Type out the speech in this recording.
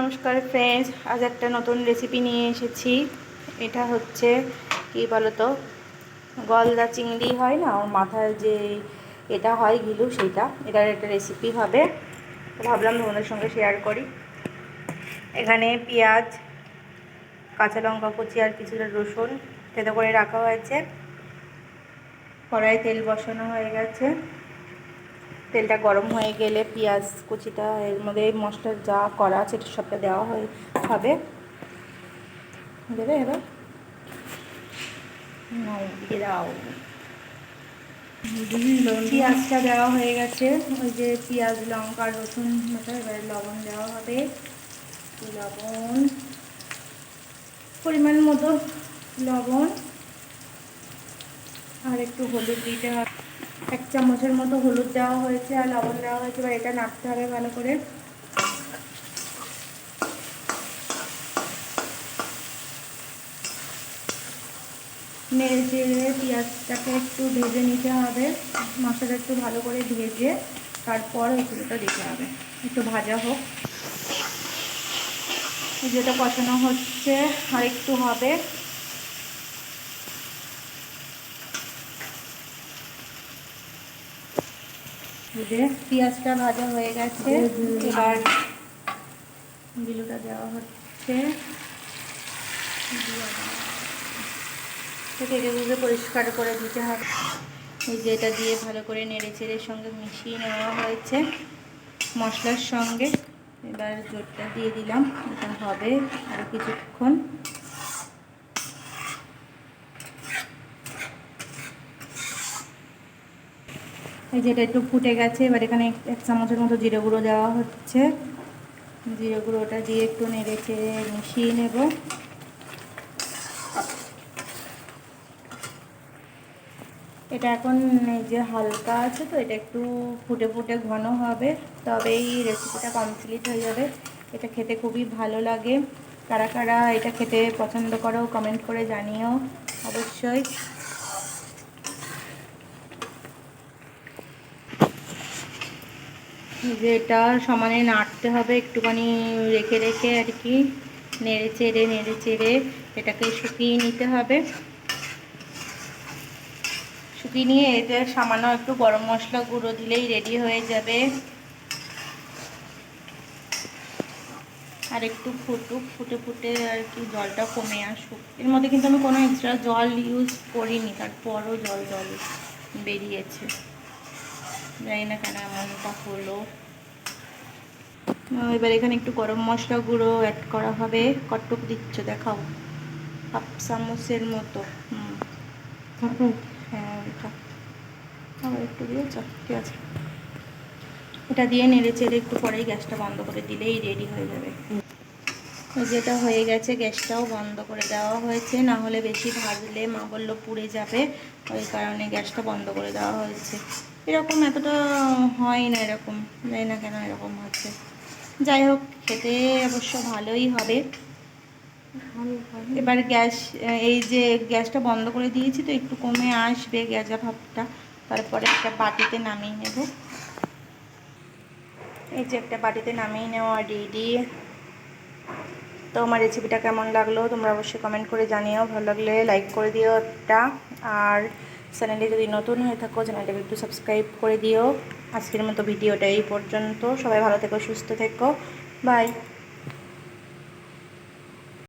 নমস্কার ফ্রেন্ডস আজ একটা নতুন রেসিপি নিয়ে এসেছি। এটা হচ্ছে, কি বলতো, গলদা চিংড়ি হয় না, ওর মাথায় যে এটা হয় গিলু সেটা এটার একটা রেসিপি হবে। তো ভাবলাম তোমাদের সঙ্গে শেয়ার করি। এখানে পেঁয়াজ, কাঁচা লঙ্কা কুচি আর কিছুটা রসুন তেতো করে রাখা হয়েছে। কড়াই তেল বসানো হয়ে গেছে। তেলটা গরম হয়ে গেলে পেঁয়াজ কুচিটা এর মধ্যে মশলা যা করা আছে এটা সবটা দেওয়া হয়ে হবে। দেবে এবার? পেঁয়াজটা দেওয়া হয়ে গেছে। ওই যে পেঁয়াজ, লঙ্কা, রসুন মতো এবার লবণ দেওয়া হবে। লবণ, পরিমাণ মতো লবণ। আর একটু হলুদ দিতে হবে। এক চামচের মতো হলুদ দেওয়া হয়েছে আর লবণ দেওয়া হয়েছে। এবার এটা নাড়তে হবে ভালো করে। নেড়ে চেড়ে পেঁয়াজটাকে একটু ভেজে নিতে হবে। মশলাটা একটু ভালো করে ভেজে তারপর ওইগুলোটা দিতে হবে। একটু ভাজা হোক। যেটা কষানো হচ্ছে, আর একটু হবে। পেঁয়াজটা ভাজা হয়ে গেছে। এবার বিলুটা দেওয়া হচ্ছে। কেটে বুঝে পরিষ্কার করে দিতে হবে। এই যে এটা দিয়ে ভালো করে নেড়ে চেড়ের সঙ্গে মিশিয়ে নেওয়া হয়েছে মশলার সঙ্গে। এবার জোরটা দিয়ে দিলাম, এটা হবে আরও কিছুক্ষণ। এই যেটা একটু ফুটে গেছে, এবার এখানে এক চামচের মতো জিরে গুঁড়ো দেওয়া হচ্ছে। জিরে গুঁড়োটা দিয়ে একটু নেড়ে চেড়ে মিশিয়ে নেব। এটা এখন এই যে হালকা আছে তো, এটা একটু ফুটে ফুটে ঘন হবে তবেই রেসিপিটা কমপ্লিট হয়ে যাবে। এটা খেতে খুবই ভালো লাগে। কারা কারা এটা খেতে পছন্দ করো কমেন্ট করে জানিও। অবশ্যই। যে এটা সমানে নাড়তে হবে, একটুখানি রেখে রেখে আর কি, নেড়ে চেড়ে নেড়ে চেড়ে এটাকে শুকিয়ে নিতে হবে। শুকিয়ে নিয়ে এতে সামান্য একটু গরম মশলা গুঁড়ো দিলেই রেডি হয়ে যাবে। আর একটু ফুটুক, ফুটে ফুটে আর কি জলটা কমে আসুক। এর মধ্যে কিন্তু আমি কোনো এক্সট্রা জল ইউজ করিনি, তারপরও জল জল বেরিয়েছে। জানি না কেন এমনটা হলো। এবার এখানে একটু গরম মশলা গুঁড়ো অ্যাড করা হবে। কটক দিচ্ছ দেখাও। হাফ চামচের মতো। হুম। হ্যাঁ আবার একটু দিয়েছ ঠিক আছে। এটা দিয়ে নেড়ে চেড়ে একটু পরেই গ্যাসটা বন্ধ করে দিলেই রেডি হয়ে যাবে। যেটা হয়ে গেছে গ্যাসটাও বন্ধ করে দেওয়া হয়েছে। না হলে বেশি ভাজলে মা বলল পুড়ে যাবে ওই কারণে গ্যাসটা বন্ধ করে দেওয়া হয়েছে। এরকম এতটা হয় না এরকম, জানি না কেন এরকম হচ্ছে। যাই হোক, খেতে অবশ্য ভালোই হবে। এবার গ্যাস, এই যে গ্যাসটা বন্ধ করে দিয়েছি তো একটু কমে আসবে গ্যাজা ভাবটা। তারপরে একটা বাটিতে নামিয়ে নেব। এই যে একটা বাটিতে নামিয়ে নেওয়া রেডি তো আমার রেসিপিটা কেমন লাগল তোমরা অবশ্যই কমেন্ট করে জানিও। ভালো লাগলে লাইক করে দিও একটা। আর চ্যানেলে যদি নতুন হয়ে থাকো, চ্যানেলটাকে একটু সাবস্ক্রাইব করে দিও। আজকের মতো ভিডিওটা এই পর্যন্ত। সবাই ভালো থেকো, সুস্থ থেকো। বাই